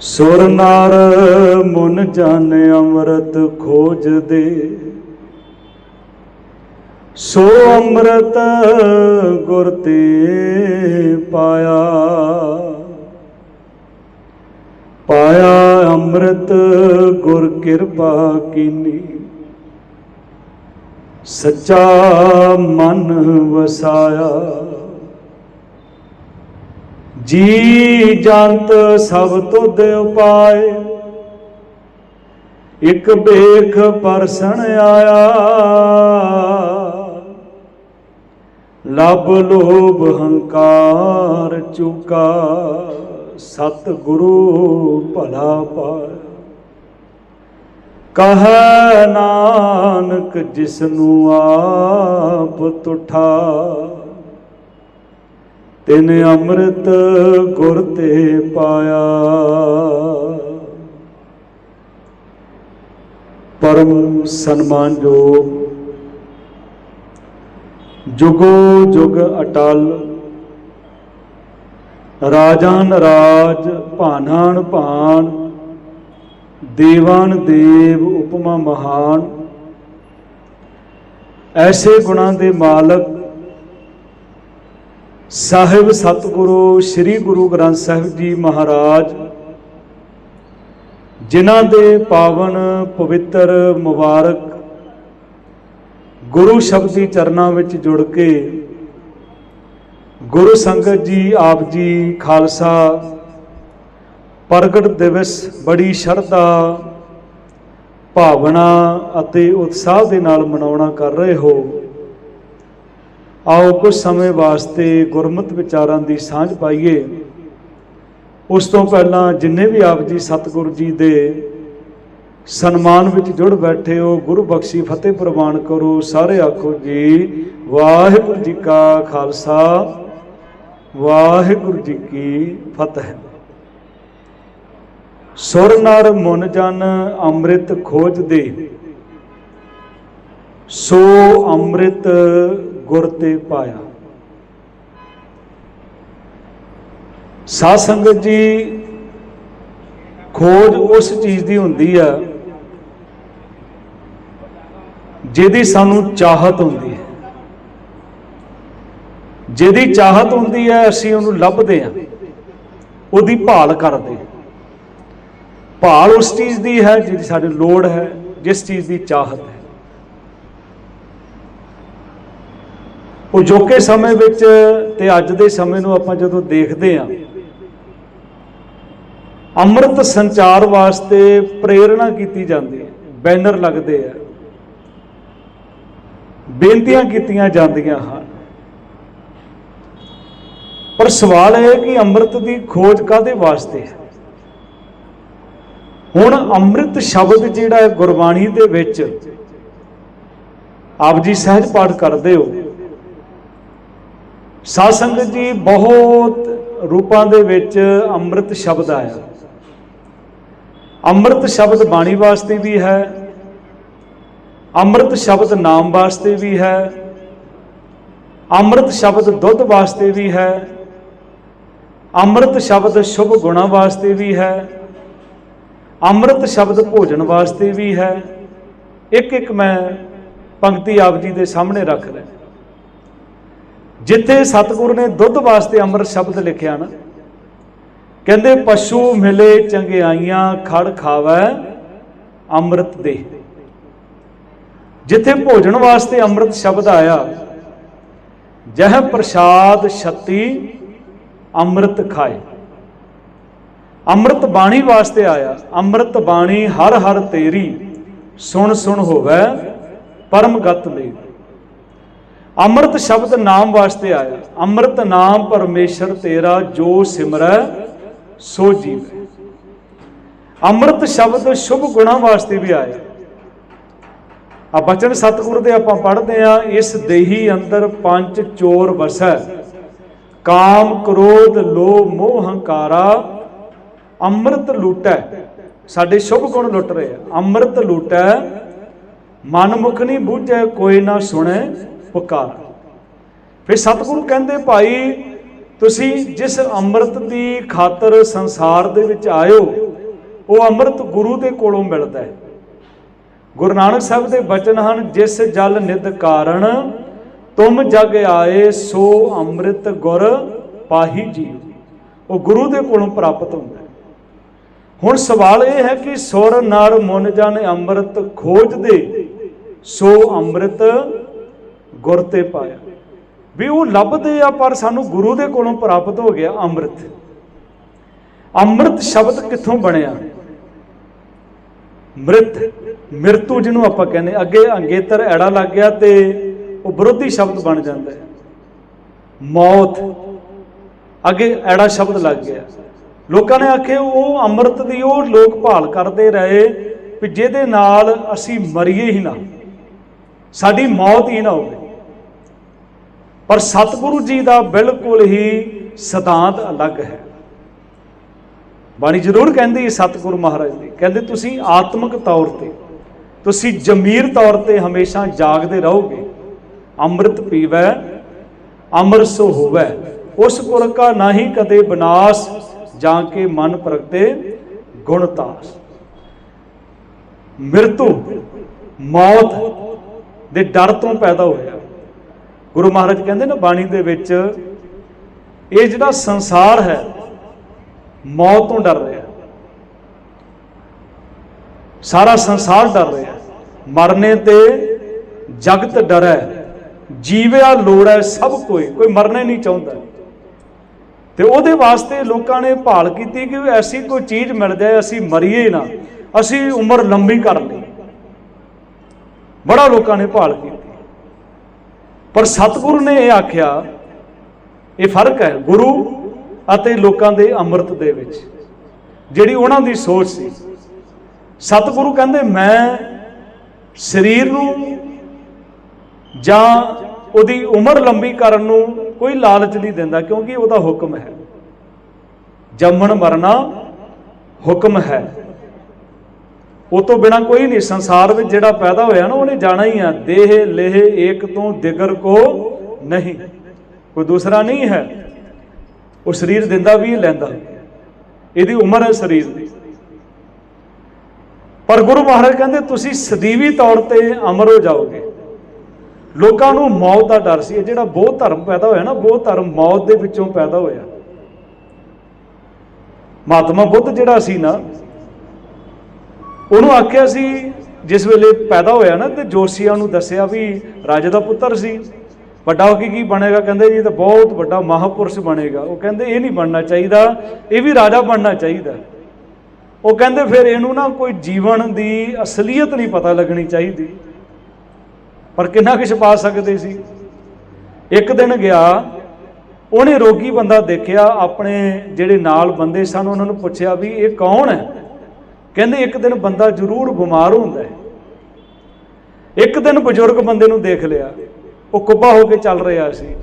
ਸੁਰ ਨਰ ਮਨ ਜਨ ਅੰਮ੍ਰਿਤ ਖੋਜਦੇ। ਸੋ ਅੰਮ੍ਰਿਤ ਗੁਰ ਤੇ ਪਾਇਆ। ਪਾਇਆ ਅੰਮ੍ਰਿਤ ਗੁਰ ਕਿਰਪਾ ਕੀਨੀ। ਸੱਚਾ ਮਨ ਵਸਾਇਆ। ਜੀ ਜੰਤ ਸਭ ਤੁਧ ਉਪਾਏ। ਇਕ ਬੇਖ ਪਰਸਣ ਆਇਆ। ਲਬ ਲੋਭ ਹੰਕਾਰ ਚੁਕਾ। ਸਤ ਗੁਰੂ ਭਲਾ ਪਾਇਆ। ਕਹੈ ਨਾਨਕ ਜਿਸਨੂੰ ਆਪ ਤੁਠਾ। ਤਿਨ ਅੰਮ੍ਰਿਤ ਗੁਰ ਤੇ ਪਾਇਆ। ਪਰਮ ਸਨਮਾਨਯੋਗ ਜੁਗੋ ਜੁਗ ਅਟਲ, ਰਾਜਾਨ ਰਾਜ ਭਾਨਾਨ ਭਾਨ, ਦੇਵਾਨ ਦੇਵ ਉਪਮਾ ਮਹਾਨ। ਐਸੇ ਗੁਣਾਂ ਦੇ ਮਾਲਕ ਸਾਹਿਬ ਸਤਿਗੁਰੂ, ਸ੍ਰੀ ਗੁਰੂ ਗ੍ਰੰਥ ਸਾਹਿਬ ਜੀ ਮਹਾਰਾਜ, ਜਿਨ੍ਹਾਂ ਦੇ ਪਾਵਨ ਪਵਿੱਤਰ ਮੁਬਾਰਕ ਗੁਰੂ ਸ਼ਬਦੀ ਚਰਨਾਂ ਵਿੱਚ ਜੁੜ ਕੇ ਗੁਰੂ ਸੰਗਤ ਜੀ, ਆਪ ਜੀ, ਖਾਲਸਾ, ਪ੍ਰਗਟ ਦਿਵਸ ਬੜੀ ਸ਼ਰਧਾ, ਭਾਵਨਾ ਅਤੇ ਉਤਸ਼ਾਹ ਦੇ ਨਾਲ ਮਨਾਉਣਾ ਕਰ ਰਹੇ ਹੋ। ਆਓ ਕੁਝ ਸਮੇਂ ਵਾਸਤੇ ਗੁਰਮਤਿ ਵਿਚਾਰਾਂ ਦੀ ਸਾਂਝ ਪਾਈਏ। ਉਸ ਤੋਂ ਪਹਿਲਾਂ ਜਿੰਨੇ ਵੀ ਆਪ ਜੀ ਸਤਿਗੁਰੂ ਜੀ ਦੇ ਸਨਮਾਨ ਵਿੱਚ ਜੁੜ ਬੈਠੇ ਹੋ, ਗੁਰੂ ਬਖਸ਼ੀ ਫਤਿਹ ਪ੍ਰਵਾਨ ਕਰੋ, ਸਾਰੇ ਆਖੋ ਜੀ, ਵਾਹਿਗੁਰੂ ਜੀ ਕਾ ਖਾਲਸਾ, ਵਾਹਿਗੁਰੂ ਜੀ ਕੀ ਫਤਿਹ। ਸੁਰ ਨਰ ਮਨ ਜਨ ਅੰਮ੍ਰਿਤ ਖੋਜਦੇ ਸੋ ਅੰਮ੍ਰਿਤ ਗੁਰ ਤੇ ਪਾਇਆ। ਸਾਧ ਸੰਗਤ ਜੀ, ਖੋਜ ਉਸ ਚੀਜ਼ ਦੀ ਹੁੰਦੀ ਆ, ਜਿਹਦੀ ਸਾਨੂੰ ਚਾਹਤ ਹੁੰਦੀ ਹੈ। ਜਿਹਦੀ ਚਾਹਤ ਹੁੰਦੀ ਹੈ, ਅਸੀਂ ਉਹਨੂੰ ਲੱਭਦੇ ਆ ਉਹਦੀ ਭਾਲ ਕਰਦੇ ਹਾਂ। ਭਾਲ ਉਸ ਚੀਜ਼ ਦੀ ਹੈ, ਜਿਹਦੀ ਸਾਡੇ ਲੋੜ ਹੈ, ਜਿਸ ਚੀਜ਼ ਦੀ ਚਾਹਤ ਹੈ। ਉਹ ਜੋਕੇ ਸਮੇਂ ਵਿੱਚ ਤੇ ਅੱਜ ਦੇ ਸਮੇਂ ਨੂੰ ਆਪਾਂ ਜਦੋਂ ਦੇਖਦੇ ਹਾਂ, ਅੰਮ੍ਰਿਤ ਸੰਚਾਰ ਵਾਸਤੇ ਪ੍ਰੇਰਣਾ ਕੀਤੀ ਜਾਂਦੀ ਹੈ, ਬੈਨਰ ਲੱਗਦੇ ਆ, ਬੇਨਤੀਆਂ ਕੀਤੀਆਂ ਜਾਂਦੀਆਂ ਹਨ। ਪਰ ਸਵਾਲ ਇਹ ਹੈ ਕਿ ਅੰਮ੍ਰਿਤ ਦੀ ਖੋਜ ਕਾਦੇ ਵਾਸਤੇ ਹੈ? ਹੁਣ ਅੰਮ੍ਰਿਤ ਸ਼ਬਦ ਜਿਹੜਾ ਹੈ ਗੁਰਬਾਣੀ ਦੇ ਵਿੱਚ, ਆਪ ਜੀ ਸਹਿਜ ਪਾਠ ਕਰਦੇ ਹੋ। ਸਾਧ ਸੰਗਤ ਜੀ ਬਹੁਤ ਰੂਪਾਂ ਦੇ ਵਿੱਚ ਅੰਮ੍ਰਿਤ ਸ਼ਬਦ ਆਇਆ। ਅੰਮ੍ਰਿਤ ਸ਼ਬਦ ਬਾਣੀ ਵਾਸਤੇ ਵੀ ਹੈ, ਅੰਮ੍ਰਿਤ ਸ਼ਬਦ ਨਾਮ ਵਾਸਤੇ ਵੀ ਹੈ, ਅੰਮ੍ਰਿਤ ਸ਼ਬਦ ਦੁੱਧ ਵਾਸਤੇ ਵੀ ਹੈ, ਅੰਮ੍ਰਿਤ ਸ਼ਬਦ ਸ਼ੁਭ ਗੁਣਾ ਵਾਸਤੇ ਵੀ ਹੈ, ਅੰਮ੍ਰਿਤ ਸ਼ਬਦ ਭੋਜਨ ਵਾਸਤੇ ਵੀ ਹੈ। ਇੱਕ ਇੱਕ ਮੈਂ ਪੰਕਤੀ ਆਪ ਜੀ ਦੇ ਸਾਹਮਣੇ ਰੱਖ ਰਿਹਾ। ਜਿੱਥੇ ਸਤਿਗੁਰੂ ਨੇ ਦੁੱਧ ਵਾਸਤੇ ਅੰਮ੍ਰਿਤ ਸ਼ਬਦ ਲਿਖਿਆ ਨਾ, ਕਹਿੰਦੇ ਪਸ਼ੂ ਮਿਲੇ ਚੰਗਿਆਈਆਂ ਖੜ ਖਾਵੈ ਅੰਮ੍ਰਿਤ ਦੇ। ਜਿੱਥੇ ਭੋਜਨ ਵਾਸਤੇ ਅੰਮ੍ਰਿਤ ਸ਼ਬਦ ਆਇਆ, ਜਹ ਪ੍ਰਸਾਦ ਛਤੀ ਅੰਮ੍ਰਿਤ ਖਾਏ। ਅੰਮ੍ਰਿਤ ਬਾਣੀ ਵਾਸਤੇ ਆਇਆ, ਅੰਮ੍ਰਿਤ ਬਾਣੀ ਹਰ ਹਰ ਤੇਰੀ ਸੁਣ ਸੁਣ ਹੋਵੇ ਪਰਮਗਤ ਲਈ ਅੰਮ੍ਰਿਤ ਸ਼ਬਦ ਨਾਮ ਵਾਸਤੇ ਆਇਆ। ਅੰਮ੍ਰਿਤ ਨਾਮ ਪਰਮੇਸ਼ਰ ਤੇਰਾ ਜੋ ਸਿਮਰੈ, ਸੋ ਜੀਵੈ। ਅੰਮ੍ਰਿਤ ਸ਼ਬਦ ਸ਼ੁਭ ਗੁਣਾ ਵਾਸਤੇ ਵੀ ਆਇਆ। ਆ ਬਚਨ ਸਤਿਗੁਰੂ ਦੇ ਆਪਾਂ ਪੜ੍ਹਦੇ ਆ, ਇਸ ਦੇਹੀ ਅੰਦਰ ਪੰਜ ਚੋਰ ਵਸੈ। ਕਾਮ ਕ੍ਰੋਧ ਲੋਭ ਮੋਹ ਹੰਕਾਰਾ, ਅੰਮ੍ਰਿਤ ਲੂਟੈ। ਸਾਡੇ ਸ਼ੁਭ ਗੁਣ ਲੁੱਟ ਰਹੇ ਆ। ਅੰਮ੍ਰਿਤ ਲੂਟੈ ਮਨ ਮੁਖ ਨਹੀਂ ਬੂਝੈ, ਕੋਈ ਨਾ ਸੁਣੇ। ਪੁਕਾਰ। ਫਿਰ ਸਤਿਗੁਰੂ ਕਹਿੰਦੇ, ਭਾਈ, ਤੁਸੀਂ ਜਿਸ ਅੰਮ੍ਰਿਤ ਦੀ ਖਾਤਰ ਸੰਸਾਰ ਦੇ ਵਿੱਚ ਆਇਓ, ਉਹ ਅੰਮ੍ਰਿਤ ਗੁਰੂ ਦੇ ਕੋਲੋਂ ਮਿਲਦਾ ਹੈ। ਗੁਰੂ ਨਾਨਕ ਸਾਹਿਬ ਦੇ ਬਚਨ ਹਨ, ਜਿਸ ਜਲ ਨਿਦ ਕਾਰਣ ਤੁਮ ਜਗ ਆਏ, ਸੋ ਅੰਮ੍ਰਿਤ ਗੁਰ ਪਾਹੀ ਜੀ ਉਹ ਗੁਰੂ ਦੇ ਕੋਲੋਂ ਪ੍ਰਾਪਤ ਹੁੰਦਾ ਹੁਣ ਸਵਾਲ ਇਹ ਹੈ ਕਿ ਸੁਰ ਨਰ ਮਨ ਜਨ ਅੰਮ੍ਰਿਤ ਖੋਜਦੇ ਸੋ ਅੰਮ੍ਰਿਤ ਗੁਰ ਤੇ ਪਾਇਆ। ਵੀ ਉਹ ਲੱਭਦੇ ਆ, ਪਰ ਸਾਨੂੰ ਗੁਰੂ ਦੇ ਕੋਲੋਂ ਪ੍ਰਾਪਤ ਹੋ ਗਿਆ ਅੰਮ੍ਰਿਤ। ਅੰਮ੍ਰਿਤ ਸ਼ਬਦ ਕਿੱਥੋਂ ਬਣਿਆ? ਮ੍ਰਿਤ, ਮਿਰਤੂ ਜਿਹਨੂੰ ਆਪਾਂ ਕਹਿੰਦੇ ਅੱਗੇ ਅੰਗੇਤਰ ਐੜਾ ਲੱਗ ਗਿਆ ਤੇ ਉਹ ਵਿਰੋਧੀ ਸ਼ਬਦ ਬਣ ਜਾਂਦਾ ਹੈ। ਮੌਤ, ਅੱਗੇ ਐੜਾ ਸ਼ਬਦ ਲੱਗ ਗਿਆ। ਲੋਕਾਂ ਨੇ ਆਖਿਆ, ਉਹ ਅੰਮ੍ਰਿਤ ਦੀ ਉਹ ਲੋਕ ਭਾਲ ਕਰਦੇ ਰਹੇ ਵੀ ਜਿਹਦੇ ਨਾਲ ਅਸੀਂ ਮਰੀਏ ਹੀ ਨਾ। ਸਾਡੀ ਮੌਤ ਹੀ ਨਾ ਹੋਵੇ। ਪਰ ਸਤਿਗੁਰੂ ਜੀ ਦਾ ਬਿਲਕੁਲ ਹੀ ਸਿਧਾਂਤ ਅਲੱਗ ਹੈ। ਬਾਣੀ ਜ਼ਰੂਰ ਕਹਿੰਦੀ ਹੈ ਸਤਿਗੁਰੂ ਮਹਾਰਾਜ ਦੀ। ਕਹਿੰਦੇ ਤੁਸੀਂ ਆਤਮਿਕ ਤੌਰ ਤੇ, ਤੁਸੀਂ ਜਮੀਰ ਤੌਰ ਤੇ ਹਮੇਸ਼ਾ ਜਾਗਦੇ ਰਹੋਗੇ। ਅੰਮ੍ਰਿਤ ਪੀਵੈ, ਅੰਮ੍ਰਿਤ ਸੋ ਹੋਵੈ। ਉਸ ਗੁਰ ਕਾ ਨਾਹੀ ਕਦੇ ਬਨਾਸ, ਜਾਂ ਕੇ ਮਨ ਪ੍ਰਗਟੇ ਗੁਣ ਤਾਸ। ਮਿਰਤੂ ਮੌਤ ਦੇ ਡਰ ਤੋਂ ਪੈਦਾ ਹੋਇਆ। ਗੁਰੂ ਮਹਾਰਾਜ ਕਹਿੰਦੇ ਨਾ ਬਾਣੀ ਦੇ ਵਿੱਚ, ਇਹ ਜਿਹੜਾ ਸੰਸਾਰ ਹੈ, ਮੌਤ ਤੋਂ ਡਰ ਰਿਹਾ ਸਾਰਾ ਸੰਸਾਰ ਡਰ ਰਿਹਾ ਮਰਨੇ ਤੇ ਜਗਤ ਡਰੈ ਜੀਵਿਆ ਲੋੜੈ ਸਭ ਕੋਈ ਕੋਈ ਮਰਨਾ ਨਹੀਂ ਚਾਹੁੰਦਾ। ਤੇ ਉਹਦੇ ਵਾਸਤੇ ਲੋਕਾਂ ਨੇ ਭਾਲ ਕੀਤੀ ਕਿ ਐਸੀ ਕੋਈ ਚੀਜ਼ ਮਿਲ ਜਾਏ, ਅਸੀਂ ਮਰੀਏ ਨਾ। ਅਸੀਂ ਉਮਰ ਲੰਬੀ ਕਰ ਲਈ। ਬੜਾ ਲੋਕਾਂ ਨੇ ਭਾਲ ਕੀਤੀ। ਪਰ ਸਤਿਗੁਰੂ ਨੇ ਇਹ ਆਖਿਆ, ਇਹ ਫ਼ਰਕ ਹੈ ਗੁਰੂ ਅਤੇ ਲੋਕਾਂ ਦੇ ਅੰਮ੍ਰਿਤ ਦੇ ਵਿੱਚ। ਜਿਹੜੀ ਉਹਨਾਂ ਦੀ ਸੋਚ ਸੀ। ਸਤਿਗੁਰੂ ਕਹਿੰਦੇ, ਮੈਂ ਸਰੀਰ ਨੂੰ ਜਾਂ ਉਹਦੀ ਉਮਰ ਲੰਬੀ ਕਰਨ ਨੂੰ ਕੋਈ ਲਾਲਚ ਨਹੀਂ ਦਿੰਦਾ, ਕਿਉਂਕਿ ਉਹਦਾ ਹੁਕਮ ਹੈ। ਜੰਮਣ ਮਰਨਾ ਹੁਕਮ ਹੈ। ਉਹ ਤੋਂ ਬਿਨਾ ਕੋਈ ਨਹੀਂ, ਸੰਸਾਰ ਵਿੱਚ ਜਿਹੜਾ ਪੈਦਾ ਹੋਇਆ ਨਾ, ਉਹਨੇ ਜਾਣਾ ਹੀ ਆ, ਦੇਹ, ਲੇਹ, ਏਕ ਤੋਂ ਦਿਗਰ ਕੋ ਨਹੀਂ। ਕੋਈ ਦੂਸਰਾ ਨਹੀਂ ਹੈ। ਉਹ ਸਰੀਰ ਦਿੰਦਾ ਵੀ ਲੈਂਦਾ। ਇਹਦੀ ਉਮਰ ਹੈ ਸਰੀਰ ਦੀ। ਪਰ ਗੁਰੂ ਮਹਾਰਾਜ ਕਹਿੰਦੇ, ਤੁਸੀਂ ਸਦੀਵੀ ਤੌਰ ਤੇ ਅਮਰ ਹੋ ਜਾਓਗੇ। ਲੋਕਾਂ ਨੂੰ ਮੌਤ ਦਾ ਡਰ ਸੀ। ਇਹ ਜਿਹੜਾ ਬਹੁਤ ਧਰਮ ਪੈਦਾ ਹੋਇਆ ਨਾ, ਬਹੁਤ ਧਰਮ ਮੌਤ ਦੇ ਵਿੱਚੋਂ ਪੈਦਾ ਹੋਇਆ। ਮਹਾਤਮਾ ਬੁੱਧ ਜਿਹੜਾ ਸੀ ਨਾ ਉਹਨੂੰ ਆਖਿਆ ਸੀ, ਜਿਸ ਵੇਲੇ ਪੈਦਾ ਹੋਇਆ ਨਾ, ਤੇ ਜੋਸ਼ੀਆਂ ਨੂੰ ਦੱਸਿਆ ਵੀ ਰਾਜੇ ਦਾ ਪੁੱਤਰ ਸੀ। ਵੱਡਾ ਹੋ ਕੇ ਕੀ ਬਣੇਗਾ? ਕਹਿੰਦੇ ਜੀ, ਇਹ ਤਾਂ ਬਹੁਤ ਵੱਡਾ ਮਹਾਪੁਰਸ਼ ਬਣੇਗਾ। ਉਹ ਕਹਿੰਦੇ, ਇਹ ਨਹੀਂ ਬਣਨਾ ਚਾਹੀਦਾ, ਇਹ ਵੀ ਰਾਜਾ ਬਣਨਾ ਚਾਹੀਦਾ। ਉਹ ਕਹਿੰਦੇ, ਫਿਰ ਇਹਨੂੰ ਨਾ ਕੋਈ ਜੀਵਨ ਦੀ ਅਸਲੀਅਤ ਨਹੀਂ ਪਤਾ ਲੱਗਣੀ ਚਾਹੀਦੀ। ਪਰ ਕਿੰਨਾ ਕੁ ਪਾ ਸਕਦੇ ਸੀ। ਇੱਕ ਦਿਨ ਗਿਆ, ਉਹਨੇ ਰੋਗੀ ਬੰਦਾ ਦੇਖਿਆ, ਆਪਣੇ ਜਿਹੜੇ ਨਾਲ ਬੰਦੇ ਸਨ, ਉਹਨਾਂ ਨੂੰ ਪੁੱਛਿਆ ਵੀ ਇਹ ਕੌਣ ਹੈ? ਕਹਿੰਦੇ ਇੱਕ ਦਿਨ ਬੰਦਾ ਜ਼ਰੂਰ ਬਿਮਾਰ ਹੁੰਦਾ ਹੈ। ਇੱਕ ਦਿਨ ਬਜ਼ੁਰਗ ਬੰਦੇ ਨੂੰ ਦੇਖ ਲਿਆ, ਉਹ ਕੁੱਬਾ ਹੋ ਕੇ ਚੱਲ ਰਿਹਾ ਸੀ।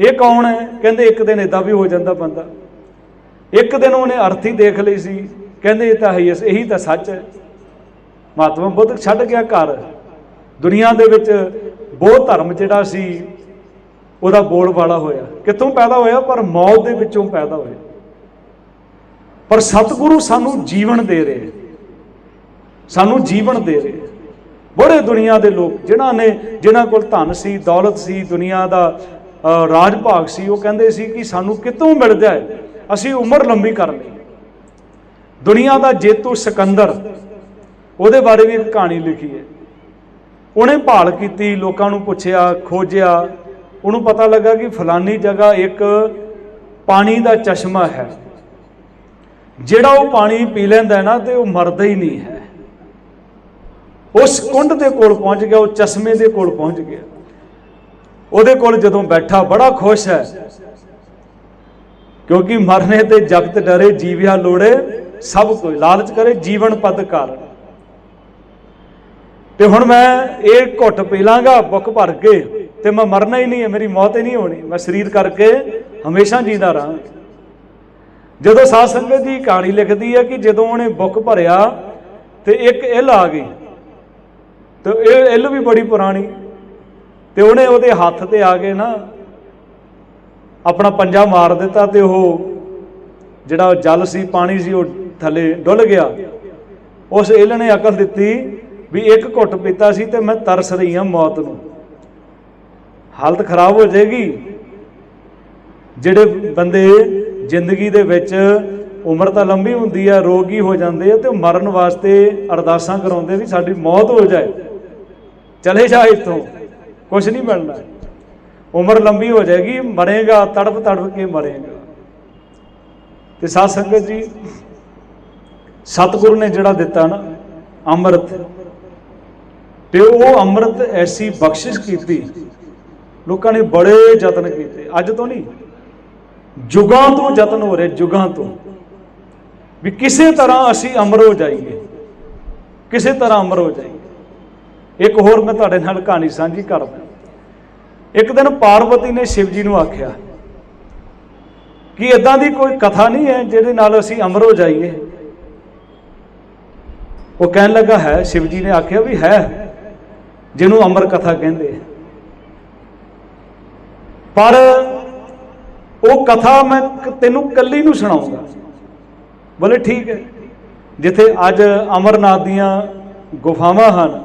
ਇਹ ਕੌਣ ਹੈ? ਕਹਿੰਦੇ ਇੱਕ ਦਿਨ ਇਦਾਂ ਵੀ ਹੋ ਜਾਂਦਾ ਬੰਦਾ। ਇੱਕ ਦਿਨ ਉਹਨੇ ਅਰਥੀ ਦੇਖ ਲਈ ਸੀ। ਕਹਿੰਦੇ ਇਹ ਤਾਂ ਹੈ, ਇਹੀ ਤਾਂ ਸੱਚ ਹੈ। ਮਹਾਤਮਾ ਬੁੱਧ ਛੱਡ ਗਿਆ ਘਰ। ਦੁਨੀਆ ਦੇ ਵਿੱਚ ਬਹੁਤ ਧਰਮ ਜਿਹੜਾ ਸੀ, ਉਹਦਾ ਬੋਲ ਵਾਲਾ ਹੋਇਆ। ਕਿੱਥੋਂ ਪੈਦਾ ਹੋਇਆ? ਪਰ ਮੌਤ ਦੇ ਵਿੱਚੋਂ ਪੈਦਾ ਹੋਇਆ। ਪਰ ਸਤਿਗੁਰੂ ਸਾਨੂੰ ਜੀਵਨ ਦੇ ਰਹੇ ਸਾਨੂੰ ਜੀਵਨ ਦੇ ਰਹੇ ਬੜੇ ਦੁਨੀਆ ਦੇ ਲੋਕ, ਜਿਨ੍ਹਾਂ ਨੇ, ਜਿਨ੍ਹਾਂ ਕੋਲ ਧਨ ਸੀ, ਦੌਲਤ ਸੀ, ਦੁਨੀਆ ਦਾ ਰਾਜ ਭਾਗ ਸੀ, ਉਹ ਕਹਿੰਦੇ ਸੀ ਕਿ ਸਾਨੂੰ ਕਿਤੋਂ ਮਿਲ ਜਾਏ ਅਸੀਂ ਉਮਰ ਲੰਬੀ ਕਰ ਲਈ ਦੁਨੀਆ ਦਾ ਜੇਤੂ ਸਿਕੰਦਰ, ਉਹਦੇ ਬਾਰੇ ਵੀ ਇੱਕ ਕਹਾਣੀ ਲਿਖੀ ਹੈ। ਉਹਨੇ ਭਾਲ ਕੀਤੀ, ਲੋਕਾਂ ਨੂੰ ਪੁੱਛਿਆ, ਖੋਜਿਆ। ਉਹਨੂੰ ਪਤਾ ਲੱਗਾ ਕਿ ਫਲਾਨੀ ਜਗ੍ਹਾ ਇੱਕ ਪਾਣੀ ਦਾ ਚਸ਼ਮਾ ਹੈ। ਜਿਹੜਾ ਉਹ ਪਾਣੀ ਪੀ ਲੈਂਦਾ ਨਾ ਤੇ ਉਹ ਮਰਦਾ ਹੀ ਨਹੀਂ ਹੈ। ਉਸ ਕੁੰਡ ਦੇ ਕੋਲ ਪਹੁੰਚ ਗਿਆ, ਉਹ ਚਸ਼ਮੇ ਦੇ ਕੋਲ ਪਹੁੰਚ ਗਿਆ। ਉਹਦੇ ਕੋਲ ਜਦੋਂ ਬੈਠਾ, ਬੜਾ ਖੁਸ਼ ਹੈ। ਕਿਉਂਕਿ ਮਰਨੇ ਤੇ ਜਗਤ ਡਰੇ, ਜੀਵਿਆ ਲੋੜੇ, ਸਭ ਕੋਈ ਲਾਲਚ ਕਰੇ, ਜੀਵਨ ਪਦ ਕਰ ਤੇ ਹੁਣ ਮੈਂ ਇਹ ਘੁੱਟ ਪੀ ਲਾਂਗਾ ਬੁੱਕ ਭਰ ਕੇ, ਤੇ ਮੈਂ ਮਰਨਾ ਹੀ ਨਹੀਂ ਹੈ, ਮੇਰੀ ਮੌਤ ਹੀ ਨਹੀਂ ਹੋਣੀ। ਮੈਂ ਸਰੀਰ ਕਰਕੇ ਹਮੇਸ਼ਾ ਜੀਦਾ ਰਹਾਂ ਜਦੋਂ ਸਾਧ ਸੰਗਤ ਦੀ ਕਹਾਣੀ ਲਿਖਦੀ ਹੈ ਕਿ ਜਦੋਂ ਉਹਨੇ ਬੁੱਕ ਭਰਿਆ ਤੇ ਇੱਕ ਇਲ ਆ ਗਈ, ਤੇ ਇਹ ਇਲ ਵੀ ਬੜੀ ਪੁਰਾਣੀ, ਤੇ ਉਹਨੇ ਉਹਦੇ ਹੱਥ ਤੇ ਆ ਕੇ ਨਾ ਆਪਣਾ ਪੰਜਾ ਮਾਰ ਦਿੱਤਾ ਤੇ ਉਹ ਜਿਹੜਾ ਜਲ ਸੀ, ਪਾਣੀ ਸੀ, ਉਹ ਥੱਲੇ ਡੁੱਲ ਗਿਆ। ਉਸ ਇਲ ਨੇ ਅਕਲ ਦਿੱਤੀ ਵੀ ਇੱਕ ਘੁੱਟ ਪੀਤਾ ਸੀ ਤੇ ਮੈਂ ਤਰਸ ਰਹੀ ਹਾਂ ਮੌਤ ਨੂੰ। ਹਾਲਤ ਖਰਾਬ ਹੋ ਜਾਏਗੀ। ਜਿਹੜੇ ਬੰਦੇ ਜ਼ਿੰਦਗੀ ਦੇ ਵਿੱਚ ਉਮਰ ਤਾਂ ਲੰਬੀ ਹੁੰਦੀ ਆ, ਰੋਗੀ ਹੋ ਜਾਂਦੇ ਆ ਤੇ ਉਹ ਮਰਨ ਵਾਸਤੇ ਅਰਦਾਸਾਂ ਕਰਾਉਂਦੇ ਵੀ ਸਾਡੀ ਮੌਤ ਹੋ ਜਾਏ। ਚਲੇ ਜਾ ਇੱਥੋਂ ਕੁਝ ਨਹੀਂ ਮਿਲਣਾ ਉਮਰ ਲੰਬੀ ਹੋ ਜਾਏਗੀ, ਮਰੇਗਾ, ਤੜਪ ਤੜਪ ਕੇ ਮਰੇਗਾ। ਤੇ ਸਾਧ ਸੰਗਤ ਜੀ, ਸਤਿਗੁਰੂ ਨੇ ਜਿਹੜਾ ਦਿੱਤਾ ਨਾ, ਅੰਮ੍ਰਿਤ, ਤੇ ਉਹ ਅੰਮ੍ਰਿਤ ਐਸੀ ਬਖਸ਼ਿਸ਼ ਕੀਤੀ। ਲੋਕਾਂ ਨੇ ਬੜੇ ਯਤਨ ਕੀਤੇ। ਅੱਜ ਤੋਂ ਨਹੀਂ ਜੁਗਾਂ ਤੋਂ ਯਤਨ ਹੋ ਰਹੇ, ਜੁਗਾਂ ਤੋਂ। ਵੀ ਕਿਸੇ ਤਰ੍ਹਾਂ ਅਸੀਂ ਅਮਰ ਹੋ ਜਾਈਏ। ਕਿਸੇ ਤਰ੍ਹਾਂ ਅਮਰ ਹੋ ਜਾਈਏ। ਇੱਕ ਹੋਰ ਮੈਂ ਤੁਹਾਡੇ ਨਾਲ ਕਹਾਣੀ ਸਾਂਝੀ ਕਰਦਾ। ਇੱਕ ਦਿਨ ਪਾਰਵਤੀ ਨੇ ਸ਼ਿਵ ਜੀ ਨੂੰ ਆਖਿਆ ਕਿ ਇਦਾਂ ਦੀ ਕੋਈ ਕਥਾ ਨਹੀਂ ਹੈ ਜਿਹਦੇ ਨਾਲ ਅਸੀਂ ਅਮਰ ਹੋ ਜਾਈਏ। ਉਹ ਕਹਿਣ ਲੱਗਾ, ਹੈ ਸ਼ਿਵ ਜੀ ਨੇ ਆਖਿਆ ਵੀ ਹੈ, ਜਿਹਨੂੰ ਅਮਰ ਕਥਾ ਕਹਿੰਦੇ ਪਰ ਉਹ ਕਥਾ ਮੈਂ ਤੈਨੂੰ ਕੱਲੀ ਨੂੰ ਸੁਣਾਉਂਗਾ ਬੋਲੇ ਠੀਕ ਹੈ। ਜਿੱਥੇ ਅੱਜ ਅਮਰਨਾਥ ਦੀਆਂ ਗੁਫਾਵਾਂ ਹਨ,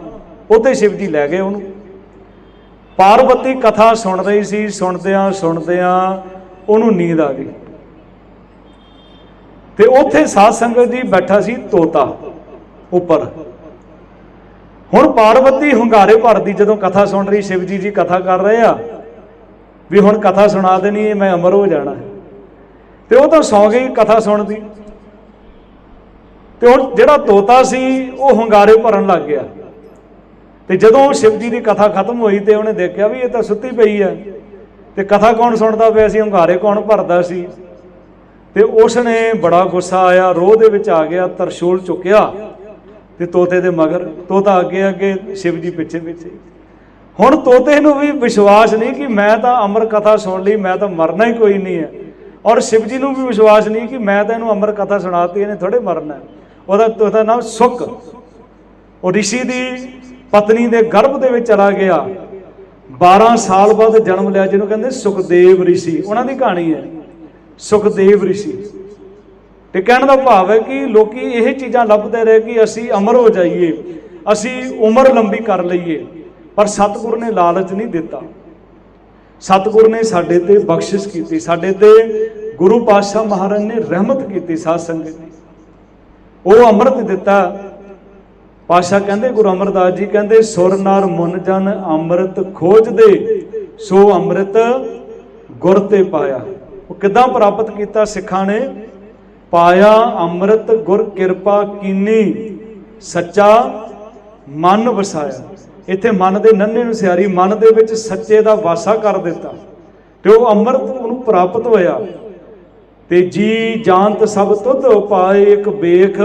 ਉੱਥੇ ਸ਼ਿਵ ਜੀ ਲੈ ਗਏ ਉਹਨੂੰ। ਪਾਰਵਤੀ ਕਥਾ ਸੁਣ ਰਹੀ ਸੀ, ਸੁਣਦਿਆਂ ਸੁਣਦਿਆਂ ਉਹਨੂੰ ਨੀਂਦ ਆ ਗਈ। ਤੇ ਉੱਥੇ ਸਾਧ ਸੰਗਤ ਜੀ ਬੈਠਾ ਸੀ ਤੋਤਾ ਉੱਪਰ। ਹੁਣ ਪਾਰਵਤੀ ਹੁੰਗਾਰੇ ਭਰਦੀ ਜਦੋਂ ਕਥਾ ਸੁਣ ਰਹੀ, ਸ਼ਿਵ ਜੀ ਜੀ ਕਥਾ ਕਰ ਰਹੇ ਆ ਵੀ ਹੁਣ ਕਥਾ ਸੁਣਾ ਦੇਣੀ ਮੈਂ ਅਮਰ ਹੋ ਜਾਣਾ ਤੇ ਉਹ ਤਾਂ ਸੌ ਗਈ ਕਥਾ ਸੁਣਦੀ ਤੇ ਹੁਣ ਜਿਹੜਾ ਤੋਤਾ ਸੀ, ਉਹ ਹੁੰਗਾਰੇ ਭਰਨ ਲੱਗ ਗਿਆ। ਤੇ ਜਦੋਂ ਸ਼ਿਵ ਜੀ ਦੀ ਕਥਾ ਖਤਮ ਹੋਈ ਤੇ ਉਹਨੇ ਦੇਖਿਆ ਵੀ ਇਹ ਤਾਂ ਸੁੱਤੀ ਪਈ ਹੈ। ਤੇ ਕਥਾ ਕੌਣ ਸੁਣਦਾ ਪਿਆ ਸੀ? ਹੁੰਗਾਰੇ ਕੌਣ ਭਰਦਾ ਸੀ? ਤੇ ਉਸ ਨੇ ਬੜਾ ਗੁੱਸਾ ਆਇਆ, ਰੋਹ ਦੇ ਵਿੱਚ ਆ ਗਿਆ, ਤਰਸ਼ੂਲ ਚੁੱਕਿਆ। ਤੇ ਤੋਤੇ ਦੇ ਮਗਰ, ਤੋਤਾ ਅੱਗੇ ਅੱਗੇ ਸ਼ਿਵ ਜੀ ਪਿੱਛੇ ਪਿੱਛੇ ਹੁਣ ਤੋਤੇ ਨੂੰ ਵੀ ਵਿਸ਼ਵਾਸ ਨਹੀਂ ਕਿ ਮੈਂ ਤਾਂ ਅਮਰ ਕਥਾ ਸੁਣ ਲਈ, ਮੈਂ ਤਾਂ ਮਰਨਾ ਹੀ ਕੋਈ ਨਹੀਂ ਹੈ। ਔਰ ਸ਼ਿਵ ਜੀ ਨੂੰ ਵੀ ਵਿਸ਼ਵਾਸ ਨਹੀਂ ਕਿ ਮੈਂ ਤਾਂ ਇਹਨੂੰ ਅਮਰ ਕਥਾ ਸੁਣਾਤੀ, ਇਹਨੇ ਥੋੜੇ ਮਰਨਾ। ਉਹਦਾ ਉਹਦਾ ਨਾਮ ਸੁੱਕ। ਉਹ ਰਿਸ਼ੀ ਦੀ ਪਤਨੀ ਦੇ ਗਰਭ ਦੇ ਵਿੱਚ ਚਲਾ ਗਿਆ। 12 ਸਾਲ ਬਾਅਦ ਜਨਮ ਲਿਆ, ਜਿਹਨੂੰ ਕਹਿੰਦੇ ਸੁਖਦੇਵ ਰਿਸ਼ੀ। ਉਹਨਾਂ ਦੀ ਕਹਾਣੀ ਹੈ, ਸੁਖਦੇਵ ਰਿਸ਼ੀ। ਤੇ ਕਹਿਣ ਦਾ ਭਾਵ ਹੈ ਕਿ ਲੋਕੀ ਇਹ ਚੀਜ਼ਾਂ ਲੱਭਦੇ ਰਹੇ ਕਿ ਅਸੀਂ ਅਮਰ ਹੋ ਜਾਈਏ, ਅਸੀਂ ਉਮਰ ਲੰਬੀ ਕਰ ਲਈਏ। ਪਰ ਸਤਿਗੁਰ ਨੇ ਲਾਲਚ ਨਹੀਂ ਦਿੱਤਾ। ਸਤਿਗੁਰ ਨੇ ਸਾਡੇ ਤੇ ਬਖਸ਼ਿਸ਼ ਕੀਤੀ। ਸਾਡੇ ਤੇ ਗੁਰੂ ਪਾਤਸ਼ਾਹ ਮਹਾਰਾਜ ਨੇ ਰਹਿਮਤ ਕੀਤੀ ਸਾਧ ਸੰਗਤ ਦੀ। ਉਹ ਅੰਮ੍ਰਿਤ ਦਿੱਤਾ। ਪਾਸ਼ਾ ਕਹਿੰਦੇ, ਗੁਰੂ ਅਮਰਦਾਸ ਜੀ ਕਹਿੰਦੇ, ਸੁਰ ਨਰ ਮੁਨ ਜਨ ਅੰਮ੍ਰਿਤ ਖੋਜਦੇ, ਸੋ ਅੰਮ੍ਰਿਤ ਗੁਰ ਤੇ ਪਾਇਆ। ਉਹ ਕਿਦਾਂ ਪ੍ਰਾਪਤ ਕੀਤਾ ਸਿੱਖਾਂ ਨੇ? ਪਾਇਆ ਅੰਮ੍ਰਿਤ ਗੁਰ ਕਿਰਪਾ ਕੀਨੀ, ਸੱਚਾ ਮਨ ਵਸਾਇਆ। ਇੱਥੇ ਮਨ ਦੇ ਨੰਨੇ ਨੂੰ ਸਿਆਰੀ, ਮਨ ਦੇ ਵਿੱਚ ਸੱਚੇ ਦਾ ਵਾਸਾ ਕਰ ਦਿੱਤਾ। ਤੇ ਉਹ ਅੰਮ੍ਰਿਤ ਉਹਨੂੰ ਪ੍ਰਾਪਤ ਹੋਇਆ। ਤੇ ਜੀ ਜਾਣਤ ਸਭ ਤੁਧ ਪਾਏ ਇੱਕ ਵੇਖ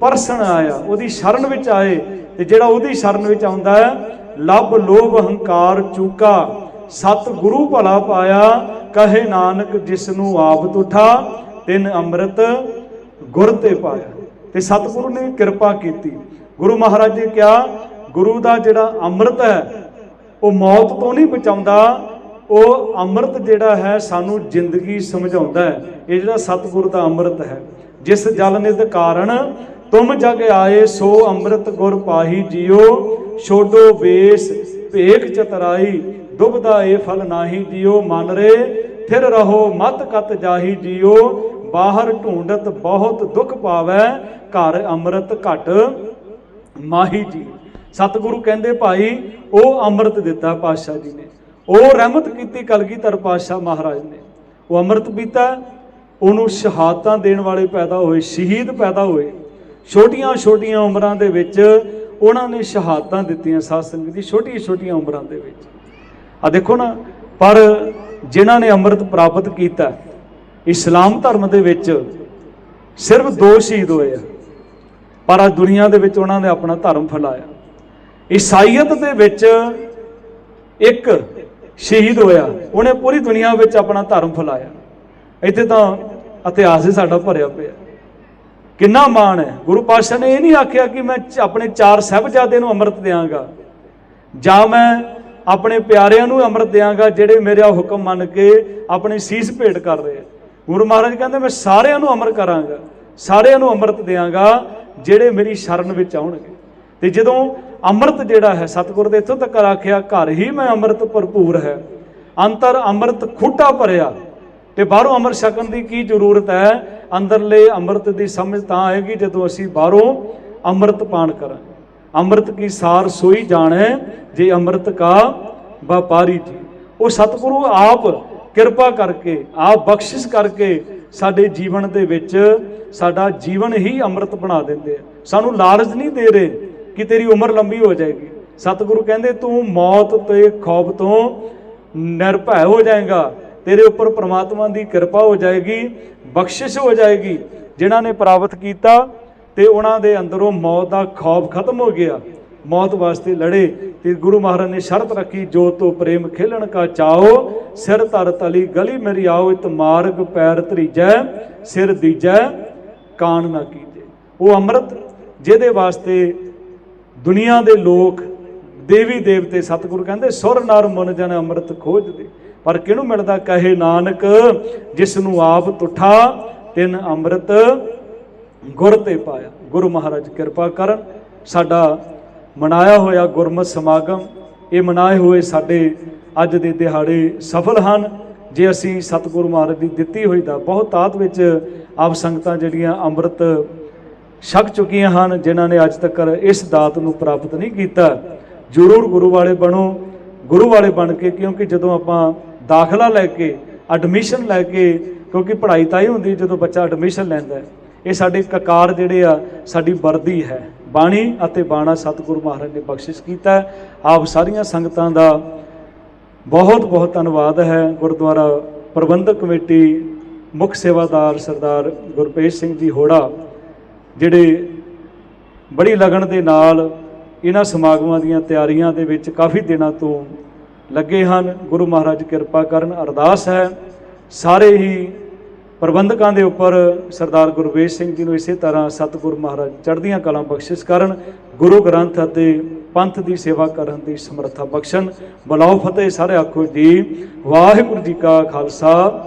ਪਰਸਣ ਆਇਆ। ਉਹਦੀ ਸ਼ਰਨ ਵਿੱਚ ਆਏ। ਤੇ ਜਿਹੜਾ ਉਹਦੀ ਸ਼ਰਨ ਵਿੱਚ ਆਉਂਦਾ ਹੈ, ਲੱਭ ਲੋਭ ਹੰਕਾਰ ਚੂਕਾ ਸਤ ਗੁਰੂ ਭਲਾ ਪਾਇਆ, ਕਹੇ ਨਾਨਕ ਜਿਸ ਨੂੰ ਆਪ ਤੁਠਾ, ਤਿਨ ਅੰਮ੍ਰਿਤ ਗੁਰ ਤੇ ਪਾਇਆ। ਤੇ ਸਤਿਗੁਰੂ ਨੇ ਕਿਰਪਾ ਕੀਤੀ। ਗੁਰੂ ਮਹਾਰਾਜ ਜੀ ਕਿਹਾ ਗੁਰੂ ਦਾ ਜਿਹੜਾ ਅੰਮ੍ਰਿਤ ਹੈ, ਉਹ ਮੌਤ ਤੋਂ ਨਹੀਂ ਬਚਾਉਂਦਾ, ਉਹ ਅੰਮ੍ਰਿਤ ਜਿਹੜਾ ਹੈ ਸਾਨੂੰ ਜ਼ਿੰਦਗੀ ਸਮਝਾਉਂਦਾ ਹੈ। ਇਹ ਜਿਹੜਾ ਸਤਿਗੁਰ ਦਾ ਅੰਮ੍ਰਿਤ ਹੈ। ਜਿਸ ਜਲ ਨਿਧ ਕਾਰਨ ਤੁਮ ਜਗ ਆਏ, ਸੋ ਅੰਮ੍ਰਿਤ ਗੁਰ ਪਾਹੀ ਜੀਓ। ਛੋਡੋ ਵੇਸ, ਭੇਖ ਚਤਰਾਈ ਦੁਬਦਾ ਏ ਫਲ ਨਾਹੀ ਜੀਓ। ਮਨ ਰੇ ਫਿਰ ਰਹੋ, ਮਤ ਕਤ ਜਾਹੀ ਜੀਓ। ਬਾਹਰ ਢੂੰਡਤ ਬਹੁਤ ਦੁੱਖ ਪਾਵੈ, ਘਰ ਅੰਮ੍ਰਿਤ ਘਟ ਮਾਹੀ ਜੀ ਸਤਿਗੁਰੂ ਕਹਿੰਦੇ ਭਾਈ, ਉਹ ਅੰਮ੍ਰਿਤ ਦਿੱਤਾ ਪਾਤਸ਼ਾਹ ਜੀ ਨੇ। ਉਹ ਰਹਿਮਤ ਕੀਤੀ ਕਲਗੀਧਰ ਪਾਤਸ਼ਾਹ ਮਹਾਰਾਜ ਨੇ। ਉਹ ਅੰਮ੍ਰਿਤ ਪੀਤਾ, ਉਹਨੂੰ ਸ਼ਹਾਦਤਾਂ ਦੇਣ ਵਾਲੇ ਪੈਦਾ ਹੋਏ, ਸ਼ਹੀਦ ਪੈਦਾ ਹੋਏ। ਛੋਟੀਆਂ ਛੋਟੀਆਂ ਉਮਰਾਂ ਦੇ ਵਿੱਚ ਉਹਨਾਂ ਨੇ ਸ਼ਹਾਦਤਾਂ ਦਿੱਤੀਆਂ ਸਾਧ ਸੰਗਤ ਦੀ ਛੋਟੀਆਂ ਛੋਟੀਆਂ ਉਮਰਾਂ ਦੇ ਵਿੱਚ। ਆ ਦੇਖੋ ਨਾ, ਪਰ ਜਿਨ੍ਹਾਂ ਨੇ ਅੰਮ੍ਰਿਤ ਪ੍ਰਾਪਤ ਕੀਤਾ, ਇਸਲਾਮ ਧਰਮ ਦੇ ਵਿੱਚ ਸਿਰਫ ਦੋ ਸ਼ਹੀਦ ਹੋਏ ਆ। ਪਰ ਅੱਜ ਦੁਨੀਆ ਦੇ ਵਿੱਚ ਉਹਨਾਂ ਨੇ ਆਪਣਾ ਧਰਮ ਫੈਲਾਇਆ। ਈਸਾਈਅਤ ਦੇ ਵਿੱਚ ਇੱਕ ਸ਼ਹੀਦ ਹੋਇਆ। ਉਹਨੇ ਪੂਰੀ ਦੁਨੀਆ ਵਿੱਚ ਆਪਣਾ ਧਰਮ ਫੈਲਾਇਆ। ਇੱਥੇ ਤਾਂ ਇਤਿਹਾਸ ਹੀ ਸਾਡਾ ਭਰਿਆ ਪਿਆ। ਕਿੰਨਾ ਮਾਣ ਹੈ। ਗੁਰੂ ਪਾਤਸ਼ਾਹ ਨੇ ਇਹ ਨਹੀਂ ਆਖਿਆ ਕਿ ਮੈਂ ਆਪਣੇ ਚਾਰ ਸਹਿਬਜ਼ਾਦੇ ਨੂੰ ਅੰਮ੍ਰਿਤ ਦਿਆਂਗਾ। ਜਾਂ ਮੈਂ ਆਪਣੇ ਪਿਆਰਿਆਂ ਨੂੰ ਅੰਮ੍ਰਿਤ ਦਿਆਂਗਾ ਜਿਹੜੇ ਮੇਰਾ ਹੁਕਮ ਮੰਨ ਕੇ ਆਪਣੀ ਸੀਸ ਭੇਟ ਕਰ ਰਹੇ ਆ। ਗੁਰੂ ਮਹਾਰਾਜ ਕਹਿੰਦੇ, ਮੈਂ ਸਾਰਿਆਂ ਨੂੰ ਅੰਮ੍ਰਿਤ ਕਰਾਂਗਾ। ਸਾਰਿਆਂ ਨੂੰ ਅੰਮ੍ਰਿਤ ਦਿਆਂਗਾ ਜਿਹੜੇ ਮੇਰੀ ਸ਼ਰਨ ਵਿੱਚ ਆਉਣਗੇ। ਤੇ ਜਦੋਂ ਅੰਮ੍ਰਿਤ ਜਿਹੜਾ ਹੈ, ਸਤਿਗੁਰ ਦੇ ਇੱਥੋਂ ਤੱਕ ਆਖਿਆ, ਘਰ ਹੀ ਮੈਂ ਅੰਮ੍ਰਿਤ ਭਰਪੂਰ ਹੈ। ਅੰਤਰ ਅੰਮ੍ਰਿਤ ਖੁੱਟਾ ਭਰਿਆ। ਤੇ ਬਾਹਰੋਂ ਅੰਮ੍ਰਿਤ ਛਕਣ ਦੀ ਕੀ ਜ਼ਰੂਰਤ ਹੈ? ਅੰਦਰਲੇ ਅੰਮ੍ਰਿਤ ਦੀ ਸਮਝ ਤਾਂ ਆਏਗੀ ਜਦੋਂ ਅਸੀਂ ਬਾਹਰੋਂ ਅੰਮ੍ਰਿਤ ਪਾਣ ਕਰਾਂ ਅੰਮ੍ਰਿਤ ਕੀ ਸਾਰ ਸੋਈ ਜਾਣੈ, ਜੇ ਅੰਮ੍ਰਿਤ ਕਾ ਵਪਾਰੀ ਜੀ। ਉਹ ਸਤਿਗੁਰੂ ਆਪ ਕਿਰਪਾ ਕਰਕੇ, ਆਪ ਬਖਸ਼ਿਸ਼ ਕਰਕੇ ਸਾਡੇ ਜੀਵਨ ਦੇ ਵਿੱਚ ਸਾਡਾ ਜੀਵਨ ਹੀ ਅੰਮ੍ਰਿਤ ਬਣਾ ਦਿੰਦੇ ਆ। ਸਾਨੂੰ ਲਾਲਚ ਨਹੀਂ ਦੇ ਰਹੇ ਕਿ ਤੇਰੀ ਉਮਰ ਲੰਬੀ ਹੋ ਜਾਏਗੀ। ਸਤਿਗੁਰੂ ਕਹਿੰਦੇ, ਤੂੰ ਮੌਤ ਤੇ ਖੌਫ ਤੋਂ ਨਿਰਭੈ ਹੋ ਜਾਏਗਾ। ਤੇਰੇ ਉੱਪਰ ਪ੍ਰਮਾਤਮਾ ਦੀ ਕਿਰਪਾ ਹੋ ਜਾਏਗੀ, ਬਖਸ਼ਿਸ਼ ਹੋ ਜਾਏਗੀ। ਜਿਨ੍ਹਾਂ ਨੇ ਪ੍ਰਾਪਤ ਕੀਤਾ ਤੇ ਉਹਨਾਂ ਦੇ ਅੰਦਰੋਂ ਮੌਤ ਦਾ ਖੌਫ ਖਤਮ ਹੋ ਗਿਆ। ਮੌਤ ਵਾਸਤੇ ਲੜੇ ਤੇ ਗੁਰੂ ਮਹਾਰਾਜ ਨੇ ਸ਼ਰਤ ਰੱਖੀ, ਜੋ ਤੋ ਪ੍ਰੇਮ ਖੇਲਣ ਕਾ ਚਾਓ ਸਿਰ ਧਰ ਤਲੀ ਗਲੀ ਮੇਰੀ ਆਓ, ਇਤ ਮਾਰਗ ਪੈਰ ਧਰੀਜੈ, ਸਿਰ ਦੀਜੈ ਕਾਣ ਨਾ ਕੀਜੇ। ਉਹ ਅੰਮ੍ਰਿਤ, ਜਿਹਦੇ ਵਾਸਤੇ ਦੁਨੀਆ ਦੇ ਲੋਕ ਦੇਵੀ ਦੇਵਤੇ ਸਤਿਗੁਰੂ ਕਹਿੰਦੇ, ਸੁਰ ਨਰ ਮਨ ਜਨ ਅੰਮ੍ਰਿਤ ਖੋਜਦੇ ਪਰ ਕਿਹਨੂੰ ਮਿਲਦਾ? ਕਹੇ ਨਾਨਕ ਜਿਸ ਨੂੰ ਆਪ ਤੁਠਾ, ਤਿਨ ਅੰਮ੍ਰਿਤ ਗੁਰ ਤੇ ਪਾਇਆ। ਗੁਰੂ ਮਹਾਰਾਜ ਕਿਰਪਾ ਕਰਨ, ਸਾਡਾ ਮਨਾਇਆ ਹੋਇਆ ਗੁਰਮਤ ਸਮਾਗਮ, ਇਹ ਮਨਾਏ ਹੋਏ ਸਾਡੇ ਅੱਜ ਦੇ ਦਿਹਾੜੇ ਸਫਲ ਹਨ। ਜੇ ਅਸੀਂ ਸਤਿਗੁਰੂ ਮਹਾਰਾਜ ਦੀ ਦਿੱਤੀ ਹੋਈ ਦਾ ਬਹੁਤ ਤਾਤ ਵਿੱਚ ਆਪ ਸੰਗਤਾਂ ਜਿਹੜੀਆਂ ਅੰਮ੍ਰਿਤ ਛਕ ਚੁੱਕੀਆਂ ਹਨ, ਜਿਨ੍ਹਾਂ ਨੇ ਅੱਜ ਤੱਕ ਇਸ ਦਾਤ ਨੂੰ ਪ੍ਰਾਪਤ ਨਹੀਂ ਕੀਤਾ। ਜ਼ਰੂਰ ਗੁਰੂ ਵਾਲੇ ਬਣੋ, ਗੁਰੂ ਵਾਲੇ ਬਣ ਕੇ, ਕਿਉਂਕਿ ਜਦੋਂ ਆਪਾਂ ਦਾਖਲਾ ਲੈ ਕੇ ਐਡਮਿਸ਼ਨ ਲੈ ਕੇ, ਕਿਉਂਕਿ ਪੜ੍ਹਾਈ ਤਾਂ ਹੀ ਹੁੰਦੀ ਜਦੋਂ ਬੱਚਾ ਐਡਮਿਸ਼ਨ ਲੈਂਦਾ ਹੈ। ਇਹ ਸਾਡੇ ਕਕਾਰ ਜਿਹੜੇ ਆ, ਸਾਡੀ ਵਰਦੀ ਹੈ। ਬਾਣੀ ਅਤੇ ਬਾਣਾ ਸਤਿਗੁਰੂ ਮਹਾਰਾਜ ਨੇ ਬਖਸ਼ਿਸ਼ ਕੀਤਾ ਆਪ ਸਾਰੀਆਂ ਸੰਗਤਾਂ ਦਾ ਬਹੁਤ ਬਹੁਤ ਧੰਨਵਾਦ ਹੈ। ਗੁਰਦੁਆਰਾ ਪ੍ਰਬੰਧਕ ਕਮੇਟੀ ਮੁੱਖ ਸੇਵਾਦਾਰ ਸਰਦਾਰ ਗੁਰਪੇਸ਼ ਸਿੰਘ ਜੀ ਹੋੜਾ ਜਿਹੜੇ ਬੜੀ ਲਗਨ ਦੇ ਨਾਲ ਇਹਨਾਂ ਸਮਾਗਮਾਂ ਦੀਆਂ ਤਿਆਰੀਆਂ ਦੇ ਵਿੱਚ ਕਾਫੀ ਦਿਨਾਂ ਤੋਂ ਲੱਗੇ ਹਨ। ਗੁਰੂ ਮਹਾਰਾਜ ਕਿਰਪਾ ਕਰਨ, ਅਰਦਾਸ ਹੈ। ਸਾਰੇ ਹੀ ਪ੍ਰਬੰਧਕਾਂ ਦੇ ਉੱਪਰ ਸਰਦਾਰ ਗੁਰਵੇਸ਼ ਸਿੰਘ ਜੀ ਨੂੰ ਇਸੇ ਤਰ੍ਹਾਂ ਸਤਿਗੁਰੂ ਮਹਾਰਾਜ ਚੜ੍ਹਦੀਆਂ ਕਲਾਂ ਬਖਸ਼ਿਸ਼ ਕਰਨ, ਗੁਰੂ ਗ੍ਰੰਥ ਅਤੇ ਪੰਥ ਦੀ ਸੇਵਾ ਕਰਨ ਦੀ ਸਮਰੱਥਾ ਬਖਸ਼ਣ। ਬਲਾਓ ਫਤਿਹ ਸਾਰੇ ਆਖੋ ਜੀ। ਵਾਹਿਗੁਰੂ ਜੀ ਕਾ ਖਾਲਸਾ।